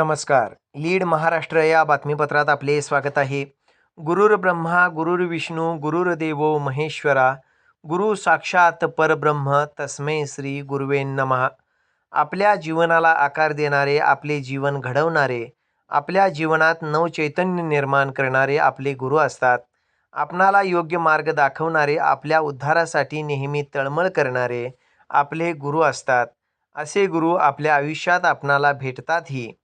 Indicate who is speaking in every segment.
Speaker 1: नमस्कार. लीड महाराष्ट्र या बातमीपत्रात आपले स्वागत आहे. गुरुर ब्रह्मा गुरुर विष्णू गुरुर महेश्वरा गुरु साक्षात परब्रह्म तस्मै श्री गुरुवे नमः. आपल्या जीवनाला आकार देणारे आपले जीवन घडवणारे आपल्या जीवनात नवचैतन्य निर्माण करणारे आपले गुरु असतात. आपणाला योग्य मार्ग दाखवणारे आपल्या उद्धारासाठी नेहमी तळमळ करणारे आपले गुरु असतात. असे गुरु आपल्या आयुष्यात आपणाला भेटतातही.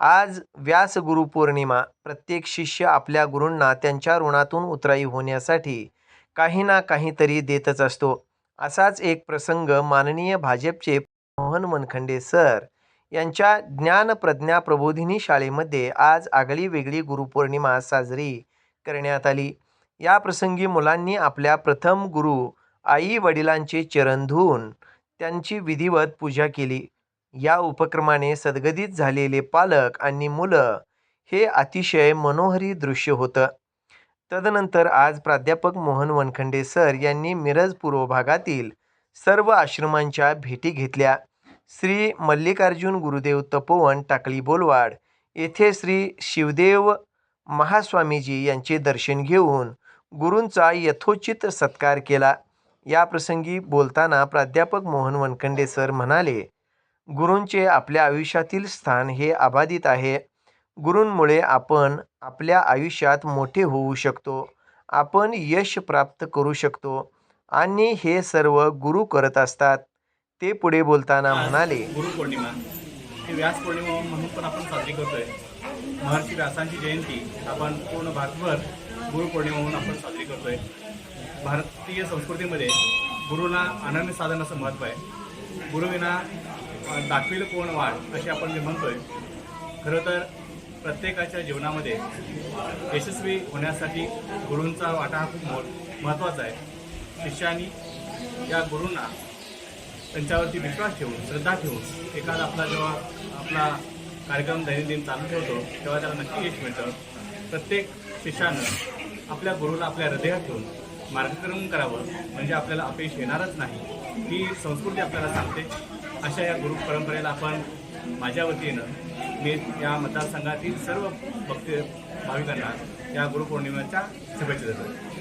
Speaker 1: आज व्यास गुरुपौर्णिमा प्रत्येक शिष्य आपल्या गुरूंना त्यांच्या ऋणातून उतराई होण्यासाठी काही ना काहीतरी देतच असतो. असाच एक प्रसंग माननीय भाजपचे मोहन मनखंडे सर यांच्या ज्ञान प्रज्ञा प्रबोधिनी शाळेमध्ये आज आगळी वेगळी गुरुपौर्णिमा साजरी करण्यात आली. या प्रसंगी मुलांनी आपल्या प्रथम गुरु आई वडिलांचे चरण धुवून त्यांची विधिवत पूजा केली. या उपक्रमाने सदगदित झालेले पालक आणि मुलं हे अतिशय मनोहरी दृश्य होतं. तदनंतर आज प्राध्यापक मोहन वनखंडे सर यांनी मिरज पूर्व भागातील सर्व आश्रमांच्या भेटी घेतल्या. श्री मल्लिकार्जुन गुरुदेव तपोवन टाकळी बोलवाड येथे श्री शिवदेव महास्वामीजी यांचे दर्शन घेऊन गुरूंचा यथोचित सत्कार केला. या प्रसंगी बोलताना प्राध्यापक मोहन वनखंडे सर म्हणाले गुरूंचे आपल्या आयुष्यातील स्थान हे अबाधित आहे. गुरूंमुळे आपण आपल्या आयुष्यात मोठे होऊ शकतो. आपण यश प्राप्त करू शकतो आणि हे सर्व गुरु करत असतात. ते पुढे बोलताना म्हणाले
Speaker 2: गुरुपौर्णिमा. ही व्यास पौर्णिमा म्हणून पण आपण साजरी करतोय. महर्षी व्यासांची जयंती आपण पूर्ण भारतभर गुरुपौर्णिमा म्हणून आपण साजरी करतोय. भारतीय संस्कृतीमध्ये गुरुला अनन्य साधन असं महत्त्व आहे. गुरुविना दाखविल कोण वाढ असे आपण जे म्हणतोय खरं तर प्रत्येकाच्या जीवनामध्ये यशस्वी होण्यासाठी गुरूंचा वाटा हा खूप मोठ महत्त्वाचा आहे. शिष्यानी या गुरूंना त्यांच्यावरती विश्वास ठेवून श्रद्धा ठेवून एखादा आपला जेव्हा आपला कार्यक्रम दैनंदिन चालू ठेवतो तेव्हा त्याला नक्की यश मिळतं. प्रत्येक शिष्यानं आपल्या गुरुला आपल्या हृदयात ठेवून मार्गक्रमण करावं म्हणजे आपल्याला अपयश येणारच नाही. ही संस्कृती आपल्याला सांगते. अशा या गुरु परंपरेला आपण माझ्या वतीनं मी या मतदारसंघातील सर्व भक्त भाविकांना या गुरुपौर्णिमेच्या शुभेच्छा देतो.